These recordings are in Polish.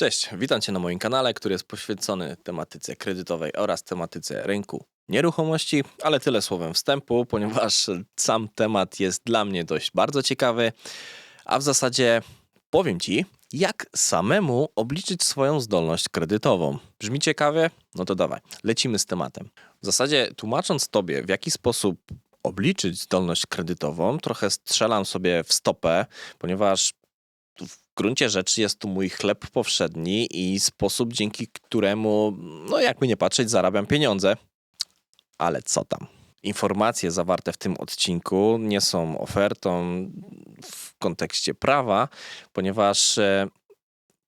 Cześć, witam Cię na moim kanale, który jest poświęcony tematyce kredytowej oraz tematyce rynku nieruchomości, ale tyle słowem wstępu, ponieważ sam temat jest dla mnie dość bardzo ciekawy, a w zasadzie powiem Ci, jak samemu obliczyć swoją zdolność kredytową. Brzmi ciekawie? No to dawaj, lecimy z tematem. W zasadzie tłumacząc Tobie, w jaki sposób obliczyć zdolność kredytową, trochę strzelam sobie w stopę, ponieważ gruncie rzeczy jest to mój chleb powszedni i sposób, dzięki któremu, no jakby nie patrzeć, zarabiam pieniądze. Ale co tam? Informacje zawarte w tym odcinku nie są ofertą w kontekście prawa, ponieważ e,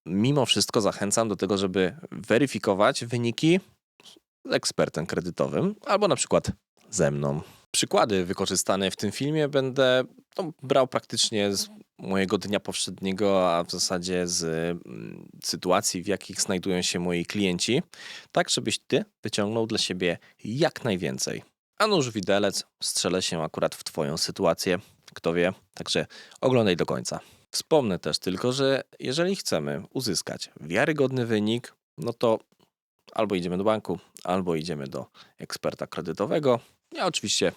mimo wszystko zachęcam do tego, żeby weryfikować wyniki z ekspertem kredytowym albo na przykład ze mną. Przykłady wykorzystane w tym filmie będę no, brał praktycznie z mojego dnia powszedniego, a w zasadzie z mm, sytuacji, w jakich znajdują się moi klienci, tak żebyś ty wyciągnął dla siebie jak najwięcej. A nóż widelec strzelę się akurat w twoją sytuację, kto wie, także oglądaj do końca. Wspomnę też tylko, że jeżeli chcemy uzyskać wiarygodny wynik, no to albo idziemy do banku, albo idziemy do eksperta kredytowego. Ja oczywiście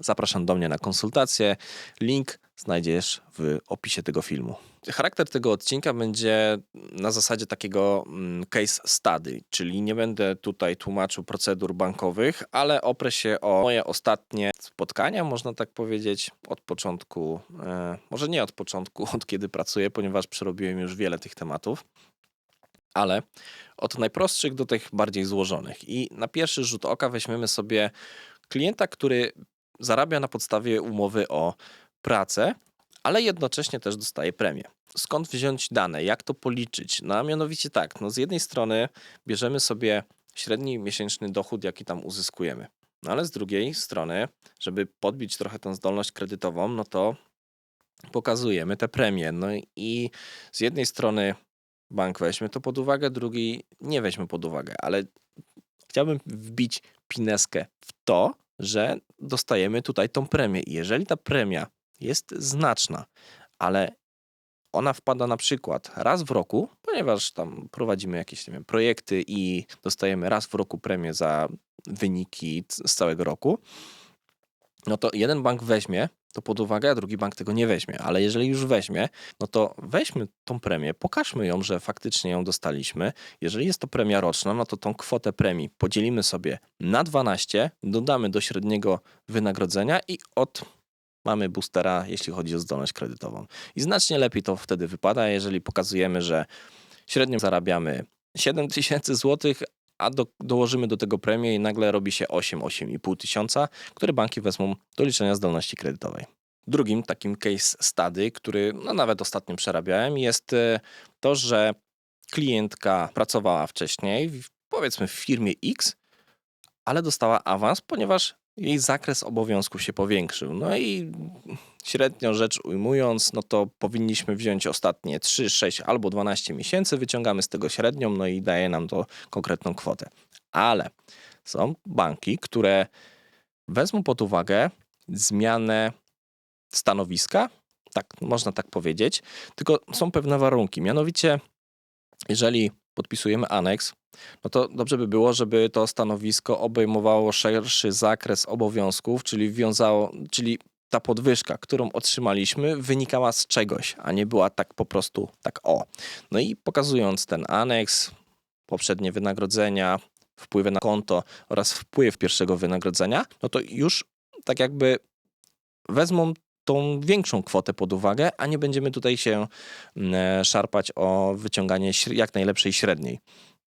zapraszam do mnie na konsultację. Link znajdziesz w opisie tego filmu. Charakter tego odcinka będzie na zasadzie takiego mm, case study, czyli nie będę tutaj tłumaczył procedur bankowych, ale oprę się o moje ostatnie spotkania, można tak powiedzieć, od początku, e, może nie od początku, od kiedy pracuję, ponieważ przerobiłem już wiele tych tematów, ale od najprostszych do tych bardziej złożonych. I na pierwszy rzut oka weźmiemy sobie klienta, który zarabia na podstawie umowy o pracę, ale jednocześnie też dostaje premię. Skąd wziąć dane? Jak to policzyć? No a mianowicie tak, no z jednej strony bierzemy sobie średni miesięczny dochód, jaki tam uzyskujemy. No ale z drugiej strony, żeby podbić trochę tą zdolność kredytową, no to pokazujemy te premie. No i z jednej strony bank weźmie to pod uwagę, drugi nie weźmie pod uwagę, ale chciałbym wbić pineskę w to, że dostajemy tutaj tą premię. I jeżeli ta premia jest znaczna, ale ona wpada na przykład raz w roku, ponieważ tam prowadzimy jakieś nie wiem, projekty i dostajemy raz w roku premię za wyniki z całego roku, no to jeden bank weźmie to pod uwagę, a drugi bank tego nie weźmie. Ale jeżeli już weźmie, no to weźmy tą premię, pokażmy ją, że faktycznie ją dostaliśmy. Jeżeli jest to premia roczna, no to tą kwotę premii podzielimy sobie na 12, dodamy do średniego wynagrodzenia i od mamy boostera, jeśli chodzi o zdolność kredytową. I znacznie lepiej to wtedy wypada, jeżeli pokazujemy, że średnio zarabiamy 7 tysięcy złotych, a do, dołożymy do tego premię i nagle robi się 8-8,5 tysiąca, które banki wezmą do liczenia zdolności kredytowej. Drugim takim case study, który no nawet ostatnio przerabiałem, jest e, to, że klientka pracowała wcześniej, powiedzmy w firmie X, ale dostała awans, ponieważ jej zakres obowiązków się powiększył. No i średnio rzecz ujmując, no to powinniśmy wziąć ostatnie 3, 6 albo 12 miesięcy, wyciągamy z tego średnią, no i daje nam to konkretną kwotę. Ale są banki, które wezmą pod uwagę zmianę stanowiska, tak można tak powiedzieć, tylko są pewne warunki. Mianowicie, jeżeli podpisujemy aneks, no to dobrze by było, żeby to stanowisko obejmowało szerszy zakres obowiązków, czyli wiązało, czyli ta podwyżka, którą otrzymaliśmy, wynikała z czegoś, a nie była tak po prostu tak o. No i pokazując ten aneks, poprzednie wynagrodzenia, wpływy na konto oraz wpływ pierwszego wynagrodzenia, no to już tak jakby wezmą tą większą kwotę pod uwagę, a nie będziemy tutaj się mm, e, szarpać o wyciąganie jak najlepszej średniej.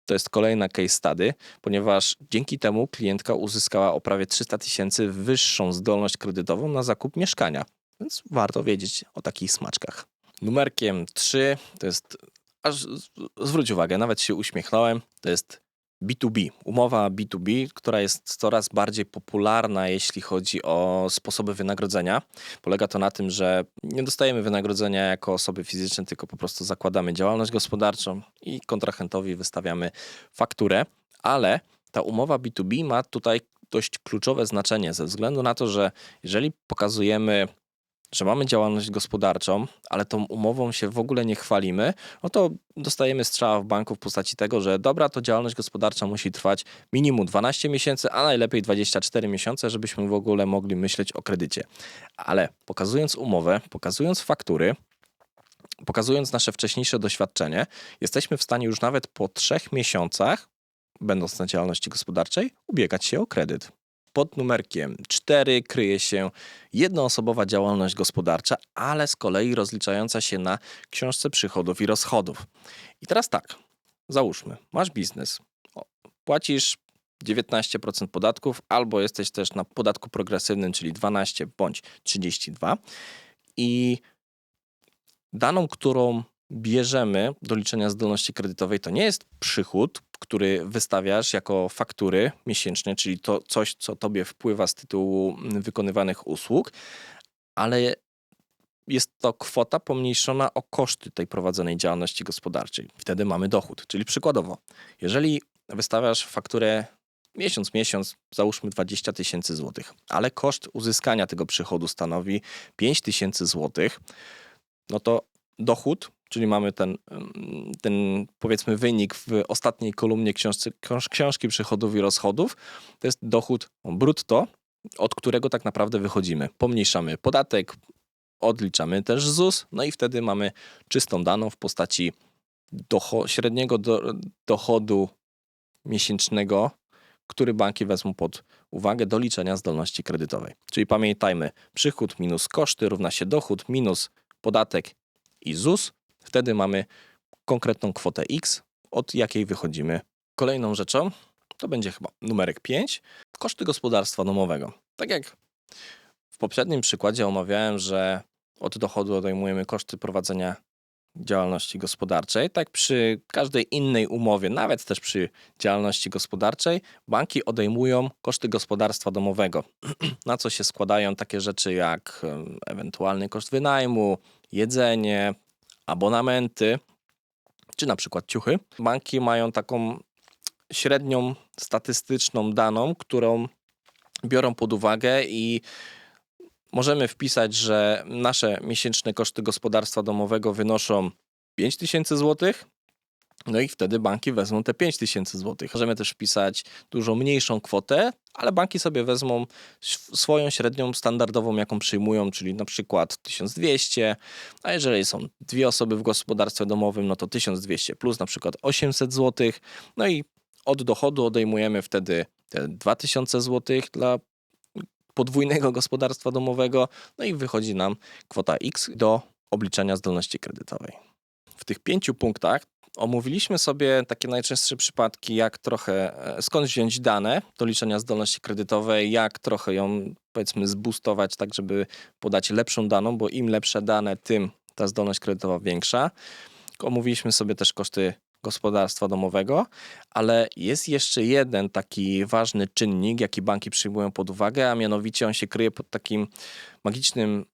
To jest kolejna case study, ponieważ dzięki temu klientka uzyskała o prawie 300 tysięcy wyższą zdolność kredytową na zakup mieszkania. Więc warto wiedzieć o takich smaczkach. Numerkiem 3 to jest, aż zwróć uwagę, nawet się uśmiechnąłem, to jest B2B, umowa B2B, która jest coraz bardziej popularna, jeśli chodzi o sposoby wynagrodzenia. Polega to na tym, że nie dostajemy wynagrodzenia jako osoby fizyczne, tylko po prostu zakładamy działalność gospodarczą i kontrahentowi wystawiamy fakturę, ale ta umowa B2B ma tutaj dość kluczowe znaczenie ze względu na to, że jeżeli pokazujemy że mamy działalność gospodarczą, ale tą umową się w ogóle nie chwalimy, no to dostajemy strzała w banku w postaci tego, że dobra, to działalność gospodarcza musi trwać minimum 12 miesięcy, a najlepiej 24 miesiące, żebyśmy w ogóle mogli myśleć o kredycie. Ale pokazując umowę, pokazując faktury, pokazując nasze wcześniejsze doświadczenie, jesteśmy w stanie już nawet po trzech miesiącach, będąc na działalności gospodarczej, ubiegać się o kredyt. Pod numerkiem 4 kryje się jednoosobowa działalność gospodarcza, ale z kolei rozliczająca się na książce przychodów i rozchodów. I teraz tak, załóżmy, masz biznes, płacisz 19% podatków, albo jesteś też na podatku progresywnym, czyli 12 bądź 32 i daną, którą bierzemy do liczenia zdolności kredytowej, to nie jest przychód, który wystawiasz jako faktury miesięczne, czyli to coś, co tobie wpływa z tytułu wykonywanych usług, ale jest to kwota pomniejszona o koszty tej prowadzonej działalności gospodarczej. Wtedy mamy dochód. Czyli przykładowo, jeżeli wystawiasz fakturę miesiąc, miesiąc, załóżmy 20 tysięcy złotych, ale koszt uzyskania tego przychodu stanowi 5 tysięcy złotych, no to dochód, czyli mamy ten, ten powiedzmy wynik w ostatniej kolumnie książce, książ- książki przychodów i rozchodów, to jest dochód brutto, od którego tak naprawdę wychodzimy. Pomniejszamy podatek, odliczamy też ZUS, no i wtedy mamy czystą daną w postaci docho- średniego do- dochodu miesięcznego, który banki wezmą pod uwagę do liczenia zdolności kredytowej. Czyli pamiętajmy, przychód minus koszty równa się dochód minus podatek i ZUS. Wtedy mamy konkretną kwotę X, od jakiej wychodzimy. Kolejną rzeczą to będzie chyba numerek 5, koszty gospodarstwa domowego. Tak jak w poprzednim przykładzie omawiałem, że od dochodu odejmujemy koszty prowadzenia działalności gospodarczej, tak przy każdej innej umowie, nawet też przy działalności gospodarczej, banki odejmują koszty gospodarstwa domowego, na co się składają takie rzeczy jak ewentualny koszt wynajmu, jedzenie, abonamenty, czy na przykład ciuchy. Banki mają taką średnią statystyczną daną, którą biorą pod uwagę i możemy wpisać, że nasze miesięczne koszty gospodarstwa domowego wynoszą 5000 zł. No i wtedy banki wezmą te 5000 zł. Możemy też wpisać dużo mniejszą kwotę, ale banki sobie wezmą sw- swoją średnią standardową, jaką przyjmują, czyli na przykład 1200, a jeżeli są dwie osoby w gospodarstwie domowym, no to 1200 plus na przykład 800 zł. No i od dochodu odejmujemy wtedy te 2000 zł dla podwójnego gospodarstwa domowego, no i wychodzi nam kwota X do obliczenia zdolności kredytowej. W tych pięciu punktach omówiliśmy sobie takie najczęstsze przypadki, jak trochę, e, skąd wziąć dane do liczenia zdolności kredytowej, jak trochę ją powiedzmy zboostować, tak żeby podać lepszą daną, bo im lepsze dane, tym ta zdolność kredytowa większa. Omówiliśmy sobie też koszty gospodarstwa domowego, ale jest jeszcze jeden taki ważny czynnik, jaki banki przyjmują pod uwagę, a mianowicie on się kryje pod takim magicznym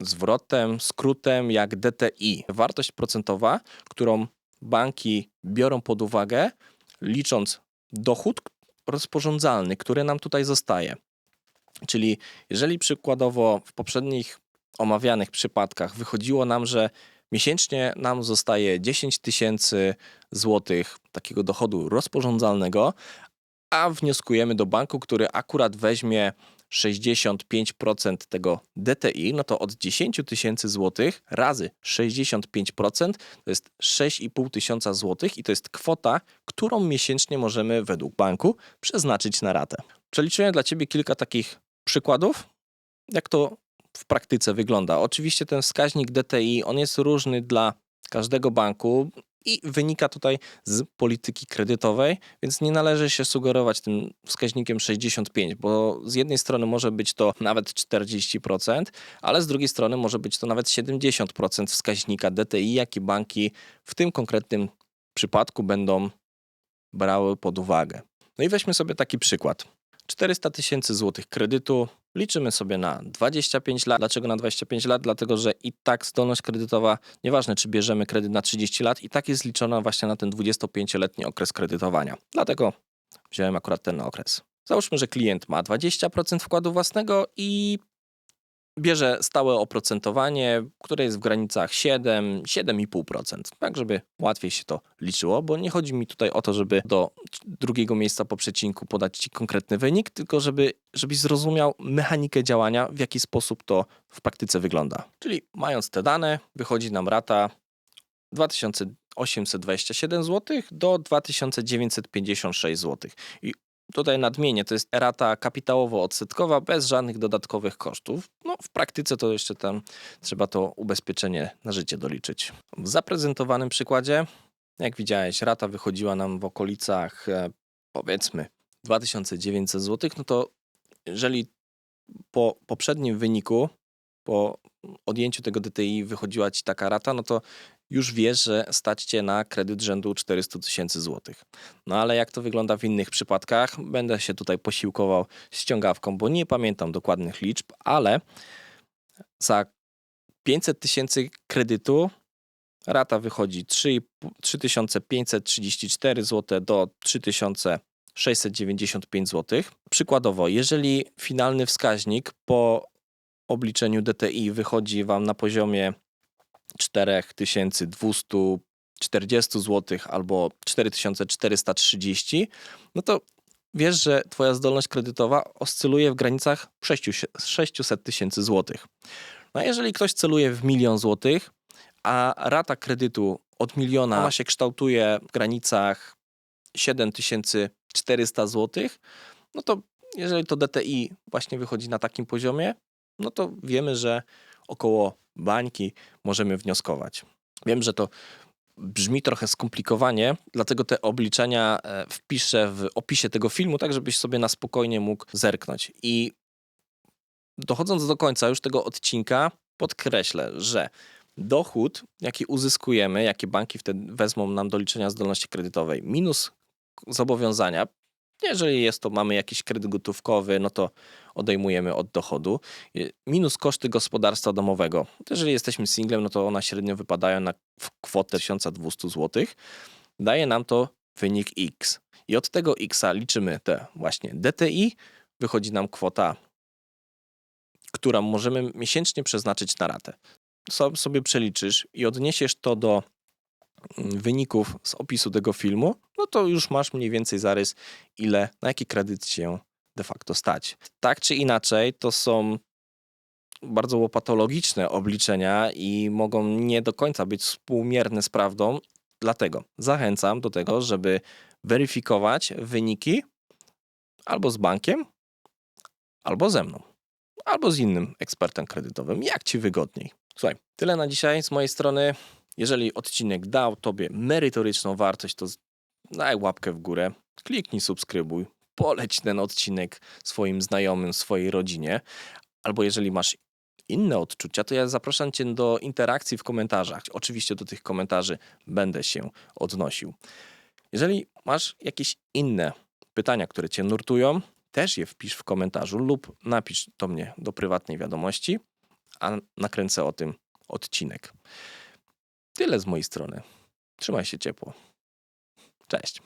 zwrotem, skrótem jak DTI. Wartość procentowa, którą banki biorą pod uwagę, licząc dochód rozporządzalny, który nam tutaj zostaje. Czyli jeżeli przykładowo w poprzednich omawianych przypadkach wychodziło nam, że miesięcznie nam zostaje 10 tysięcy złotych takiego dochodu rozporządzalnego, a wnioskujemy do banku, który akurat weźmie 65% tego DTI, no to od 10 tysięcy złotych razy 65% to jest 6,5 tysiąca złotych i to jest kwota, którą miesięcznie możemy według banku przeznaczyć na ratę. Przeliczyłem dla Ciebie kilka takich przykładów, jak to w praktyce wygląda. Oczywiście ten wskaźnik DTI, on jest różny dla każdego banku i wynika tutaj z polityki kredytowej, więc nie należy się sugerować tym wskaźnikiem 65, bo z jednej strony może być to nawet 40%, ale z drugiej strony może być to nawet 70% wskaźnika DTI, jaki banki w tym konkretnym przypadku będą brały pod uwagę. No i weźmy sobie taki przykład. 400 tysięcy złotych kredytu liczymy sobie na 25 lat. Dlaczego na 25 lat? Dlatego, że i tak zdolność kredytowa, nieważne czy bierzemy kredyt na 30 lat, i tak jest liczona właśnie na ten 25-letni okres kredytowania. Dlatego wziąłem akurat ten okres. Załóżmy, że klient ma 20% wkładu własnego i bierze stałe oprocentowanie, które jest w granicach 7, 7,5%. Tak, żeby łatwiej się to liczyło, bo nie chodzi mi tutaj o to, żeby do drugiego miejsca po przecinku podać Ci konkretny wynik, tylko żeby, żebyś zrozumiał mechanikę działania, w jaki sposób to w praktyce wygląda. Czyli mając te dane, wychodzi nam rata 2827 zł do 2956 zł. I tutaj nadmienię, to jest rata kapitałowo-odsetkowa bez żadnych dodatkowych kosztów. No, w praktyce to jeszcze tam trzeba to ubezpieczenie na życie doliczyć. W zaprezentowanym przykładzie, jak widziałeś, rata wychodziła nam w okolicach e, powiedzmy 2900 zł, no to jeżeli po poprzednim wyniku, po odjęciu tego DTI wychodziła ci taka rata, no to już wiesz, że stać cię na kredyt rzędu 400 tysięcy złotych. No ale jak to wygląda w innych przypadkach, będę się tutaj posiłkował ściągawką, bo nie pamiętam dokładnych liczb, ale za 500 tysięcy kredytu rata wychodzi 3, 3534 zł do 3695 zł. Przykładowo, jeżeli finalny wskaźnik po obliczeniu DTI wychodzi Wam na poziomie 4240 zł albo 4430, no to wiesz, że Twoja zdolność kredytowa oscyluje w granicach 600 tysięcy złotych. No a jeżeli ktoś celuje w milion złotych, a rata kredytu od miliona ona się kształtuje w granicach 7400 złotych, no to jeżeli to DTI właśnie wychodzi na takim poziomie, no to wiemy, że około bańki możemy wnioskować. Wiem, że to brzmi trochę skomplikowanie, dlatego te obliczenia e, wpiszę w opisie tego filmu, tak żebyś sobie na spokojnie mógł zerknąć. I dochodząc do końca już tego odcinka, podkreślę, że dochód, jaki uzyskujemy, jakie banki wtedy wezmą nam do liczenia zdolności kredytowej, minus zobowiązania, jeżeli jest to, mamy jakiś kredyt gotówkowy, no to odejmujemy od dochodu. Minus koszty gospodarstwa domowego. Jeżeli jesteśmy singlem, no to one średnio wypadają na kwotę 1200 zł. Daje nam to wynik X. I od tego X liczymy te właśnie DTI. Wychodzi nam kwota, którą możemy miesięcznie przeznaczyć na ratę. sobie przeliczysz i odniesiesz to do wyników z opisu tego filmu, no to już masz mniej więcej zarys, ile, na jaki kredyt się de facto stać. Tak czy inaczej, to są bardzo łopatologiczne obliczenia i mogą nie do końca być współmierne z prawdą. Dlatego zachęcam do tego, żeby weryfikować wyniki albo z bankiem, albo ze mną, albo z innym ekspertem kredytowym, jak ci wygodniej. Słuchaj, tyle na dzisiaj z mojej strony. Jeżeli odcinek dał Tobie merytoryczną wartość, to daj łapkę w górę, kliknij subskrybuj, poleć ten odcinek swoim znajomym, swojej rodzinie. Albo jeżeli masz inne odczucia, to ja zapraszam Cię do interakcji w komentarzach. Oczywiście do tych komentarzy będę się odnosił. Jeżeli masz jakieś inne pytania, które Cię nurtują, też je wpisz w komentarzu lub napisz do mnie do prywatnej wiadomości, a nakręcę o tym odcinek. Tyle z mojej strony. Trzymaj się ciepło. Cześć.